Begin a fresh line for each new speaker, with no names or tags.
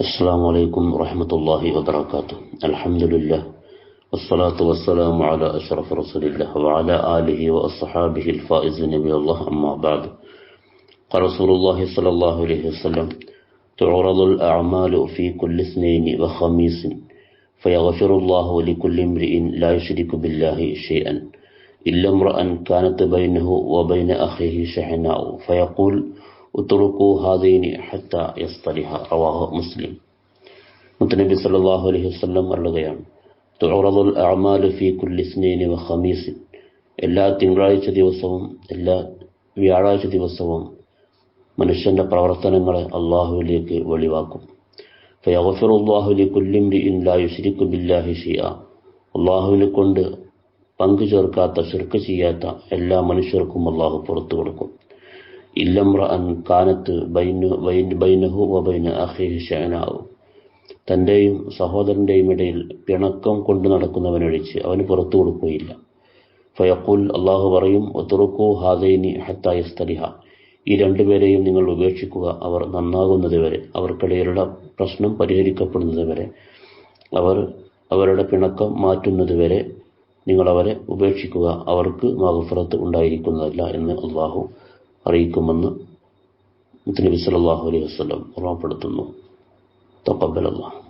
السلام عليكم ورحمة الله وبركاته. الحمد لله والصلاة والسلام على أشرف رسول الله وعلى آله وأصحابه الفائزين بالله أما بعد. قال رسول الله صلى الله عليه وسلم تعرض الأعمال في كل اثنين وخميس فيغفر الله لكل امرئ لا يشرك بالله شيئا إلا امرأ كانت بينه وبين أخيه شحناء فيقول ഉത്തുളുക്കു ഹാദീനി ഹത്ത യസ്തലിഹ റവാഹു മുസ്ലിം മുത്തനബി സല്ലാഹു അലൈഹി വസ്ലം പറയുകയാണ് തുറദുൽ അമാലു ഫി കുല്ലിസ്നീനി വ ഖമീസിൻ എല്ലാ തിങ്കളാഴ്ച ദിവസവും എല്ലാ വ്യാഴാഴ്ച ദിവസവും മനുഷ്യന്റെ പ്രവർത്തനങ്ങളെ അള്ളാഹുവിലേക്ക് വെളിവാക്കും. ഫയഫിറുല്ലാഹുലി കുല്ലിംബി ഇൻ ലാ യുഷിരിക്കു ബില്ലാഹി ഷിയ. അള്ളാഹുവിനെ കൊണ്ട് പങ്കു ചേർക്കാത്ത ശിർക്ക് ചെയ്യാത്ത എല്ലാ മനുഷ്യർക്കും അള്ളാഹു പുറത്തു കൊടുക്കും. ഇല്ലമ്രഅൻ കാനത്ത് ബൈനു ബൈനഹു തന്റെയും സഹോദരന്റെയും ഇടയിൽ പിണക്കം കൊണ്ട് നടക്കുന്നവനൊഴിച്ച് അവന് പുറത്തു കൊടുക്കുകയില്ല. ഫയക്കുൽ അള്ളാഹു പറയും ഒത്തുറുക്കു ഹാദൈനി ഹത്തായ സ്തലിഹ ഈ രണ്ടുപേരെയും നിങ്ങൾ ഉപേക്ഷിക്കുക. അവർ നന്നാകുന്നത് വരെ അവർക്കിടയിലുള്ള പ്രശ്നം പരിഹരിക്കപ്പെടുന്നത് വരെ അവർ അവരുടെ പിണക്കം മാറ്റുന്നത് വരെ നിങ്ങൾ അവരെ ഉപേക്ഷിക്കുക. അവർക്ക് മഹഫറത്ത് ഉണ്ടായിരിക്കുന്നതല്ല എന്ന് അള്ളാഹു അറിയിക്കുമെന്ന് മുത്തനബി സല്ലല്ലാഹു അലൈഹി വസല്ലം ഓർമ്മപ്പെടുത്തുന്നു അല്ലാഹ്.